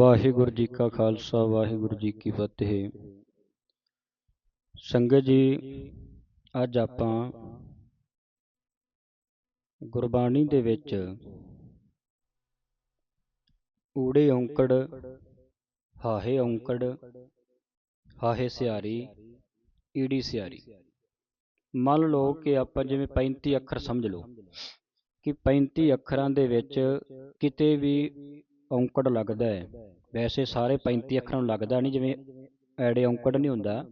ਵਾਹਿਗੁਰੂ ਜੀ ਕਾ ਖਾਲਸਾ, ਵਾਹਿਗੁਰੂ ਜੀ ਕੀ ਫਤਿਹ। ਸੰਗਤ ਜੀ, ਅੱਜ ਆਪਾਂ ਗੁਰਬਾਣੀ ਦੇ ਵਿੱਚ ਊੜੇ ਔਂਕੜ, ਹਾਹੇ ਔਂਕੜ, ਹਾਹੇ ਸਿਆਰੀ, ਈੜੀ ਸਿਆਰੀ। ਮੰਨ ਲਓ ਕਿ ਆਪਾਂ ਜਿਵੇਂ 35 ਅੱਖਰ ਸਮਝ ਲਓ, ਕਿ 35 ਅੱਖਰਾਂ ਦੇ ਵਿੱਚ ਕਿਤੇ ਵੀ ਔਂਕੜ ਲੱਗਦਾ ਹੈ। ਵੈਸੇ ਸਾਰੇ 35 ਅੱਖਰਾਂ ਨੂੰ ਲੱਗਦਾ ਨਹੀਂ, ਜਿਵੇਂ ਐੜੇ ਔਂਕੜ ਨਹੀਂ ਹੁੰਦਾ,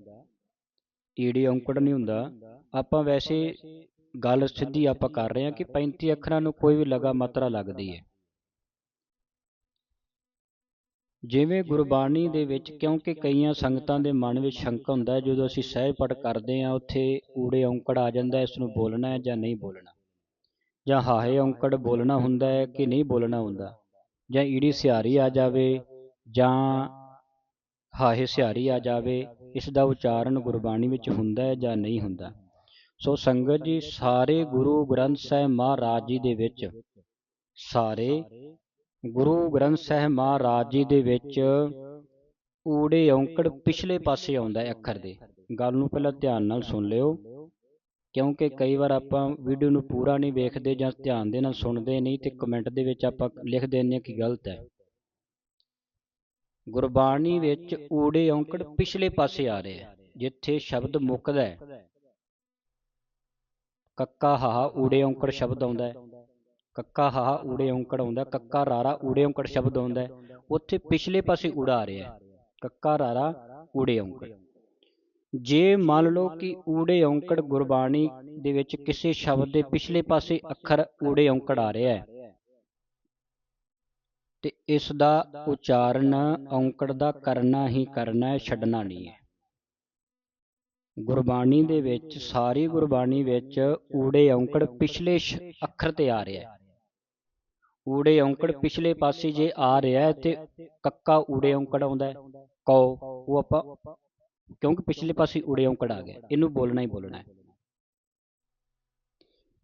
ਈੜੀ ਔਂਕੜ ਨਹੀਂ ਹੁੰਦਾ। ਆਪਾਂ ਵੈਸੇ ਗੱਲ ਸਿੱਧੀ ਆਪਾਂ ਕਰ ਰਹੇ ਹਾਂ ਕਿ 35 ਅੱਖਰਾਂ ਨੂੰ ਕੋਈ ਵੀ ਲਗਾ ਮਾਤਰਾ ਲੱਗਦੀ ਹੈ। ਜਿਵੇਂ ਗੁਰਬਾਣੀ ਦੇ ਵਿੱਚ ਕਿਉਂਕਿ ਕਈਆਂ ਸੰਗਤਾਂ ਦੇ ਮਨ ਵਿੱਚ ਸ਼ੰਕਾ ਹੁੰਦਾ ਹੈ, ਜਦੋਂ ਅਸੀਂ ਸਹਿਜ ਪੜ ਕਰਦੇ ਹਾਂ, ਉੱਥੇ ਊੜੇ ਔਂਕੜ ਆ ਜਾਂਦਾ, ਇਸ ਨੂੰ ਬੋਲਣਾ ਹੈ ਜਾਂ ਨਹੀਂ ਬੋਲਣਾ। ਜਾਂ ਹਾਹੇ ਔਂਕੜ ਬੋਲਣਾ ਹੁੰਦਾ ਹੈ ਕਿ ਨਹੀਂ ਬੋਲਣਾ ਹੁੰਦਾ। ਜਾਂ ਈੜੀ ਸਿਹਾਰੀ ਆ ਜਾਵੇ ਜਾਂ ਹਾਹੇ ਸਿਹਾਰੀ ਆ ਜਾਵੇ, ਇਸ ਦਾ ਉਚਾਰਨ ਗੁਰਬਾਣੀ ਵਿੱਚ ਹੁੰਦਾ ਹੈ ਜਾਂ ਨਹੀਂ ਹੁੰਦਾ? ਸੋ ਸੰਗਤ ਜੀ, ਸਾਰੇ ਗੁਰੂ ਗ੍ਰੰਥ ਸਾਹਿਬ ਮਹਾਰਾਜ ਜੀ ਦੇ ਵਿੱਚ, ਸਾਰੇ ਗੁਰੂ ਗ੍ਰੰਥ ਸਾਹਿਬ ਮਹਾਰਾਜ ਜੀ ਦੇ ਵਿੱਚ ਊੜੇ ਔਂਕੜ ਪਿਛਲੇ ਪਾਸੇ ਆਉਂਦਾ ਹੈ ਅੱਖਰ ਦੇ। ਗੱਲ ਨੂੰ ਪਹਿਲਾਂ ਧਿਆਨ ਨਾਲ ਸੁਣ ਲਿਓ। ਕਿਉਂਕਿ ਕਈ ਵਾਰ ਆਪਾਂ ਵੀਡੀਓ ਨੂੰ ਪੂਰਾ ਨਹੀਂ ਵੇਖਦੇ ਜਾਂ ਧਿਆਨ ਦੇ ਨਾਲ ਸੁਣਦੇ ਨਹੀਂ ਤੇ ਕਮੈਂਟ ਦੇ ਵਿੱਚ ਆਪਾਂ ਲਿਖ ਦਿੰਦੇ ਹਾਂ ਕਿ ਗਲਤ ਹੈ। ਗੁਰਬਾਣੀ ਵਿੱਚ ਊੜੇ ਔਂਕੜ ਪਿਛਲੇ ਪਾਸੇ ਆ ਰਹੇ ਆ ਜਿੱਥੇ ਸ਼ਬਦ ਮੁੱਕਦਾ ਹੈ। ਕੱਕਾ ਹਾਹਾ ਊੜੇ ਔਂਕੜ ਸ਼ਬਦ ਆਉਂਦਾ ਹੈ। ਕੱਕਾ ਹਾਹਾ ਊੜੇ ਔਂਕੜ ਆਉਂਦਾ ਕੱਕਾ ਰਾਰਾ ਊੜੇ ਔਂਕੜ ਸ਼ਬਦ ਆਉਂਦਾ ਉੱਥੇ ਪਿਛਲੇ ਪਾਸੇ ਊੜਾ ਆ ਰਿਹਾ ਕੱਕਾ ਰਾਰਾ ਊੜੇ ਔਂਕੜ। ਜੇ ਮੰਨ ਲਓ ਕਿ ਊੜੇ ਔਂਕੜ ਗੁਰਬਾਣੀ ਦੇ ਵਿੱਚ ਕਿਸੇ ਸ਼ਬਦ ਦੇ ਪਿਛਲੇ ਪਾਸੇ ਅੱਖਰ ਊੜੇ ਔਂਕੜ ਆ ਰਿਹਾ ਹੈ। ਤੇ ਇਸ ਦਾ ਉਚਾਰਨ ਔਂਕੜ ਦਾ ਕਰਨਾ ਹੀ ਕਰਨਾ ਹੈ ਛੱਡਣਾ ਨਹੀਂ ਹੈ। ਗੁਰਬਾਣੀ ਦੇ ਵਿੱਚ ਸਾਰੀ ਗੁਰਬਾਣੀ ਵਿੱਚ ਊੜੇ ਔਂਕੜ ਪਿਛਲੇ ਅੱਖਰ ਤੇ ਆ ਰਿਹਾ ਹੈ। ਊੜੇ ਔਂਕੜ ਪਿਛਲੇ ਪਾਸੇ ਜੇ ਆ ਰਿਹਾ ਹੈ ਤੇ ਕੱਕਾ ਊੜੇ ਔਂਕੜ ਆਉਂਦਾ ਹੈ। ਕਉ ਉਹ ਆਪਾਂ ਕਿਉਂਕਿ ਪਿਛਲੇ ਪਾਸੇ ਊੜੇ ਔਂਕੜ ਆ ਗਿਆ। ਇਹਨੂੰ ਬੋਲਣਾ ਹੀ ਬੋਲਣਾ ਹੈ।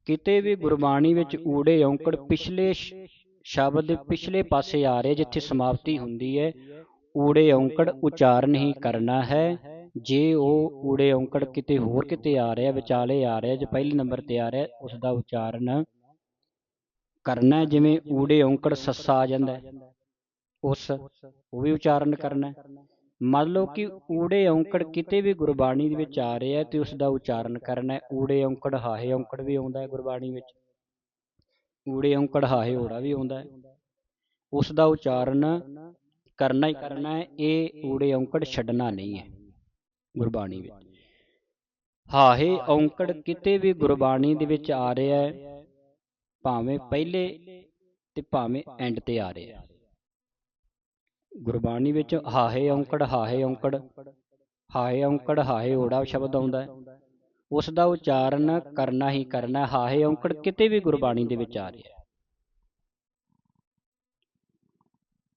ਕਿਤੇ ਵੀ ਗੁਰਬਾਣੀ ਵਿੱਚ ਊੜੇ ਔਂਕੜ ਪਿਛਲੇ ਸ਼ਬਦ ਦੇ ਪਿਛਲੇ ਪਾਸੇ ਆ ਰਿਹਾ, ਜਿੱਥੇ ਸਮਾਪਤੀ ਹੁੰਦੀ ਹੈ ਊੜੇ ਔਂਕੜ ਉਚਾਰਨ ਹੀ ਕਰਨਾ ਹੈ। ਜੇ ਉਹ ਊੜੇ ਔਂਕੜ ਕਿਤੇ ਹੋਰ ਕਿਤੇ ਆ ਰਿਹਾ, ਵਿਚਾਲੇ ਆ ਰਿਹਾ, ਜੇ ਪਹਿਲੇ ਨੰਬਰ ਤੇ ਆ ਰਿਹਾ ਉਸ ਦਾ ਉਚਾਰਨ ਕਰਨਾ ਹੈ, ਜਿਵੇਂ ਊੜੇ ਔਂਕੜ ਸੱਸਾ ਆ ਜਾਂਦਾ ਉਸ, ਉਹ ਵੀ ਉਚਾਰਨ ਕਰਨਾ ਮੰਨ ਲਓ ਕਿ ਊੜੇ ਔਂਕੜ ਕਿਤੇ ਵੀ ਗੁਰਬਾਣੀ ਦੇ ਵਿੱਚ ਆ ਰਿਹਾ ਤੇ ਉਸ ਦਾ ਉਚਾਰਨ ਕਰਨਾ ਹੈ। ਊੜੇ ਔਂਕੜ ਹਾਹੇ ਔਂਕੜ ਵੀ ਆਉਂਦਾ ਹੈ ਗੁਰਬਾਣੀ ਵਿੱਚ। ਊੜੇ ਔਂਕੜ ਹਾਹੇ ਓੜਾ ਵੀ ਆਉਂਦਾ ਹੈ। ਉਸ ਦਾ ਉਚਾਰਨ ਕਰਨਾ ਹੀ ਕਰਨਾ ਹੈ। ਇਹ ਊੜੇ ਔਂਕੜ ਛੱਡਣਾ ਨਹੀਂ ਹੈ ਗੁਰਬਾਣੀ ਵਿੱਚ। ਹਾਹੇ ਔਂਕੜ ਕਿਤੇ ਵੀ ਗੁਰਬਾਣੀ ਦੇ ਵਿੱਚ ਆ ਰਿਹਾ ਹੈ ਭਾਵੇਂ ਪਹਿਲੇ ਤੇ ਭਾਵੇਂ ਐਂਡ ਤੇ ਆ ਰਿਹਾ ਹੈ। ਗੁਰਬਾਣੀ ਵਿੱਚ ਹਾਹੇ ਔਂਕੜ ਹਾਹੇ ਔਂਕੜ ਹਾਹੇ ਔਂਕੜ, ਹਾਹੇ ਓੜਾ ਸ਼ਬਦ ਆਉਂਦਾ ਹੈ। ਉਸ ਦਾ ਉਚਾਰਨ ਕਰਨਾ ਹੀ ਕਰਨਾ ਹਾਹੇ ਔਂਕੜ ਕਿਤੇ ਵੀ ਗੁਰਬਾਣੀ ਦੇ ਵਿੱਚ ਆ ਰਿਹਾ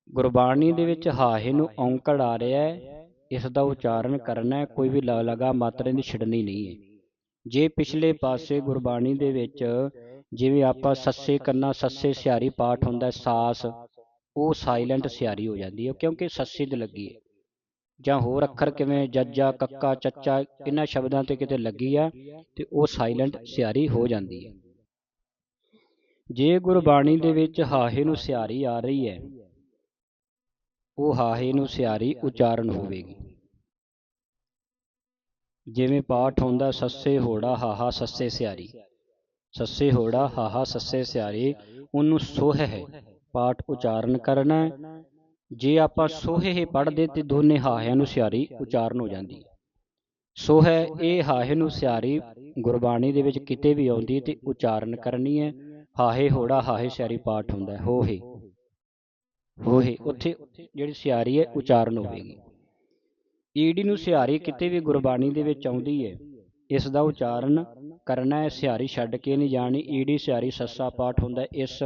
ਗੁਰਬਾਣੀ ਦੇ ਵਿੱਚ ਹਾਹੇ ਨੂੰ ਔਂਕੜ ਆ ਰਿਹਾ ਹੈ। ਇਸ ਦਾ ਉਚਾਰਨ ਕਰਨਾ ਕੋਈ ਵੀ ਲਗਾ ਮਾਤਰਾ ਦੀ ਛਿੜਨੀ ਨਹੀਂ ਹੈ। ਜੇ ਪਿਛਲੇ ਪਾਸੇ ਗੁਰਬਾਣੀ ਦੇ ਵਿੱਚ ਜਿਵੇਂ ਆਪਾਂ ਸੱਸੇ ਕੰਨਾ, ਸੱਸੇ ਸਿਆਰੀ ਪਾਠ ਹੁੰਦਾ ਸਾਸ ਉਹ ਸਾਇਲੈਂਟ ਸਿਆਰੀ ਹੋ ਜਾਂਦੀ ਹੈ ਕਿਉਂਕਿ ਸੱਸੀ ਤੇ ਲੱਗੀ ਹੈ। ਜਾਂ ਹੋਰ ਅੱਖਰ ਕਿਵੇਂ ਜੱਜਾ ਕੱਕਾ, ਚੱਚਾ, ਇਹਨਾਂ ਸ਼ਬਦਾਂ ਤੇ ਕਿਤੇ ਲੱਗੀ ਆ, ਤੇ ਉਹ ਸਾਇਲੈਂਟ ਸਿਆਰੀ ਹੋ ਜਾਂਦੀ ਹੈ। ਜੇ ਗੁਰਬਾਣੀ ਦੇ ਵਿੱਚ ਹਾਹੇ ਨੂੰ ਸਿਆਰੀ ਆ ਰਹੀ ਹੈ, ਉਹ ਹਾਹੇ ਨੂੰ ਸਿਆਰੀ ਉਚਾਰਨ ਹੋਵੇਗੀ। ਜਿਵੇਂ ਪਾਠ ਹੁੰਦਾ, ਸੱਸੇ ਹੋੜਾ, ਹਾਹਾ, ਸੱਸੇ ਸਿਆਰੀ। ਸੱਸੇ ਹੋੜਾ, ਹਾਹਾ, ਸੱਸੇ ਸਿਆਰੀ, ਉਹਨੂੰ ਸੋਹ ਹੈ। ਪਾਠ ਉਚਾਰਨ ਕਰਨਾ ਜੇ ਆਪਾਂ ਸੋਹੇ ਪੜ੍ਹਦੇ ਤੇ ਦੋਨੇ ਹਾਹਿਆਂ ਨੂੰ ਸਿਆਰੀ ਉਚਾਰਨ ਹੋ ਜਾਂਦੀ ਸੋਹ ਇਹ ਹਾਹੇ ਨੂੰ ਸਿਆਰੀ ਗੁਰਬਾਣੀ ਦੇ ਵਿੱਚ ਕਿਤੇ ਵੀ ਆਉਂਦੀ ਤੇ ਉਚਾਰਨ ਕਰਨੀ ਹੈ। ਹਾਹੇ ਹੋੜਾ, ਹਾਹੇ ਸਿਆਰੀ ਪਾਠ ਹੁੰਦਾ ਹੋਹੇ ਹੋਹੇ, ਉੱਥੇ ਜਿਹੜੀ ਸਿਆਰੀ ਹੈ, ਉਚਾਰਨ ਹੋਵੇਗੀ। ਈੜੀ ਨੂੰ ਸਿਆਰੀ ਕਿਤੇ ਵੀ ਗੁਰਬਾਣੀ ਦੇ ਵਿੱਚ ਆਉਂਦੀ ਹੈ, ਇਸ ਦਾ ਉਚਾਰਨ ਕਰਨਾ ਹੈ। ਸਿਆਰੀ ਛੱਡ ਕੇ ਨਹੀਂ ਜਾਣੀ। ਈੜੀ ਸਿਆਰੀ ਸੱਸਾ ਪਾਠ ਹੁੰਦਾ ਇਸ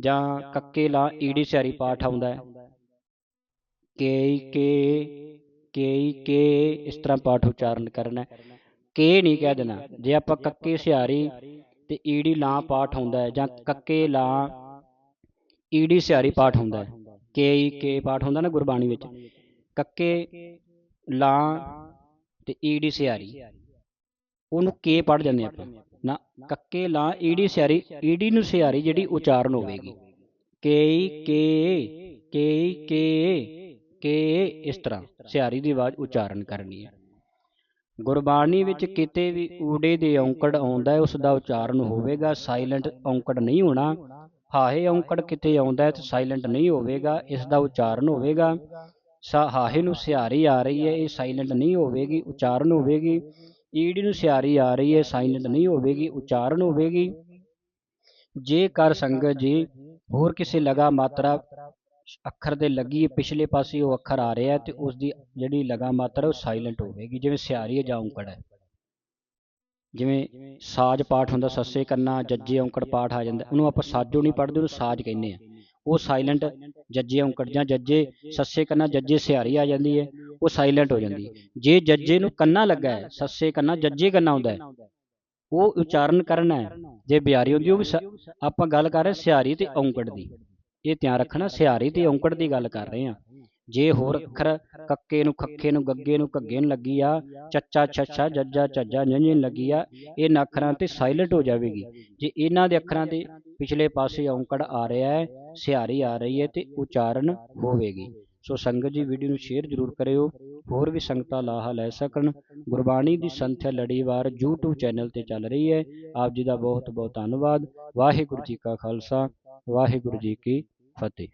ਜਾਂ ਕੱਕੇ ਲਾ ਈੜੀ ਸਿਆਰੀ ਪਾਠ ਆਉਂਦਾ ਹੈ। ਕੇ ਕੇ ਕੇ ਕੇ, ਇਸ ਤਰ੍ਹਾਂ ਪਾਠ ਉਚਾਰਨ ਕਰਨਾ ਕੇ ਨਹੀਂ ਕਹਿ ਦੇਣਾ। ਜੇ ਆਪਾਂ ਕੱਕੇ ਸਿਆਰੀ ਤੇ ਈੜੀ ਲਾ ਪਾਠ ਹੁੰਦਾ ਹੈ ਜਾਂ ਕੱਕੇ ਲਾ ਈੜੀ ਸਿਆਰੀ ਪਾਠ ਹੁੰਦਾ ਹੈ। ਕੇ ਕੇ ਪਾਠ ਹੁੰਦਾ ਨਾ ਗੁਰਬਾਣੀ ਵਿੱਚ। ਕੱਕੇ ਲਾਂ ਤੇ ਈੜੀ ਸਿਆਰੀ। ਉਹਨੂੰ ਕੇ ਪੜ ਜਾਂਦੇ ਆਪਾਂ। ਨਾ ਕੱਕੇ ਲਾਂ ਈੜੀ ਸਿਆਰੀ, ਈੜੀ ਨੂੰ ਸਿਆਰੀ ਜਿਹੜੀ ਉਚਾਰਨ ਹੋਵੇਗੀ। ਕੇ ਈ ਕੇ ਕੇ ਕੇ ਕੇ ਇਸ ਤਰ੍ਹਾਂ ਸਿਆਰੀ ਦੀ ਆਵਾਜ਼ ਉਚਾਰਨ ਕਰਨੀ ਹੈ। ਗੁਰਬਾਣੀ ਵਿੱਚ ਕਿਤੇ ਵੀ ਊੜੇ ਦੇ ਔਂਕੜ ਆਉਂਦਾ ਹੈ ਉਸ ਦਾ ਉਚਾਰਨ ਹੋਵੇਗਾ, ਸਾਇਲੈਂਟ ਔਂਕੜ ਨਹੀਂ ਹੋਣਾ। ਹਾਹੇ ਔਂਕੜ ਕਿਤੇ ਆਉਂਦਾ ਹੈ ਤੇ ਸਾਇਲੈਂਟ ਨਹੀਂ ਹੋਵੇਗਾ ਇਸ ਦਾ ਉਚਾਰਨ ਹੋਵੇਗਾ। ਸਾ, ਹਾਹੇ ਨੂੰ ਸਿਹਾਰੀ ਆ ਰਹੀ ਹੈ, ਇਹ ਸਾਇਲੈਂਟ ਨਹੀਂ ਹੋਵੇਗੀ, ਉਚਾਰਨ ਹੋਵੇਗੀ। ਈੜੀ ਨੂੰ ਸਿਆਰੀ ਆ ਰਹੀ ਹੈ, ਸਾਇਲੈਂਟ ਨਹੀਂ ਹੋਵੇਗੀ, ਉਚਾਰਨ ਹੋਵੇਗੀ। ਜੇਕਰ ਸੰਗਤ ਜੀ, ਹੋਰ ਕਿਸੇ ਲਗਾ ਮਾਤਰਾ ਅੱਖਰ ਦੇ ਲੱਗੀ ਪਿਛਲੇ ਪਾਸੇ ਉਹ ਅੱਖਰ ਆ ਰਿਹਾ ਤੇ ਉਸ ਦੀ ਜਿਹੜੀ ਲਗਾ ਮਾਤਰਾ ਉਹ ਸਾਇਲੈਂਟ ਹੋਵੇਗੀ, ਜਿਵੇਂ ਸਿਆਰੀ ਹੈ ਜਾਂ ਔਂਕੜ ਹੈ। ਜਿਵੇਂ ਸਾਜ ਪਾਠ ਹੁੰਦਾ, ਸੱਸੇ ਕੰਨਾ ਜੱਜੇ ਔਂਕੜ ਪਾਠ ਆ ਜਾਂਦਾ, ਉਹਨੂੰ ਆਪਾਂ ਸਾਜੋ ਨਹੀਂ ਪੜ੍ਹਦੇ, ਉਹਨੂੰ ਸਾਜ ਕਹਿੰਦੇ ਆ ਉਹ ਸਾਇਲੈਂਟ ਜੱਜੇ ਔਂਕੜ ਜਾਂ ਜੱਜੇ, ਸੱਸੇ ਕੰਨਾ ਜੱਜੇ, ਸਿਹਾਰੀ ਆ ਜਾਂਦੀ ਹੈ ਉਹ ਸਾਇਲੈਂਟ ਹੋ ਜਾਂਦੀ। ਹੈ ਜੇ ਜੱਜੇ ਨੂੰ ਕੰਨਾ ਲੱਗਾ ਹੈ, ਸੱਸੇ ਕੰਨਾ ਜੱਜੇ ਕੰਨਾ ਹੁੰਦਾ ਹੈ, ਉਹ ਉਚਾਰਨ ਕਰਨਾ ਹੈ। ਜੇ ਬਿਆਰੀ ਹੁੰਦੀ, ਉਹ ਵੀ ਸ- ਆਪਾਂ ਗੱਲ ਕਰ ਰਹੇ ਸਿਹਾਰੀ ਤੇ ਔਂਕੜ ਦੀ। ਇਹ ਧਿਆਨ ਰੱਖਣਾ, ਸਿਹਾਰੀ ਤੇ ਔਂਕੜ ਦੀ ਗੱਲ ਕਰ ਰਹੇ ਹਾਂ। ਜੇ ਹੋਰ ਅੱਖਰ ਕੱਕੇ ਨੂੰ ਖੱਖੇ ਨੂੰ, ਗੱਗੇ ਨੂੰ, ਘੱਗੇ ਨੂੰ ਲੱਗੀ ਆ, ਚੱਚਾ, ਛੱਛਾ, ਜੱਜਾ, ਝੱਜਾ ਜੰਝੇ ਲੱਗੀ ਆ, ਇਹਨਾਂ ਅੱਖਰਾਂ ਤੇ ਸਾਇਲੈਂਟ ਹੋ ਜਾਵੇਗੀ। ਜੇ ਇਹਨਾਂ ਦੇ ਅੱਖਰਾਂ 'ਤੇ ਪਿਛਲੇ ਪਾਸੇ ਔਂਕੜ ਆ ਰਿਹਾ ਹੈ ਸਿਹਾਰੀ ਆ ਰਹੀ ਹੈ ਤੇ ਉਚਾਰਨ ਹੋਵੇਗੀ। ਸੋ ਸੰਗਤ ਜੀ ਵੀਡੀਓ ਨੂੰ ਸ਼ੇਅਰ ਜ਼ਰੂਰ ਕਰਿਓ। ਹੋਰ ਵੀ ਸੰਗਤਾਂ ਲਾਹਾ ਲੈ ਸਕਣ। ਗੁਰਬਾਣੀ ਦੀ ਸੰਥਿਆ ਲੜੀਵਾਰ YouTube ਚੈਨਲ ਤੇ ਚੱਲ ਰਹੀ ਹੈ। ਆਪ ਜੀ ਦਾ ਬਹੁਤ ਬਹੁਤ ਧੰਨਵਾਦ। ਵਾਹਿਗੁਰੂ ਜੀ ਕਾ ਖਾਲਸਾ, ਵਾਹਿਗੁਰੂ ਜੀ ਕੀ ਫਤਿਹ।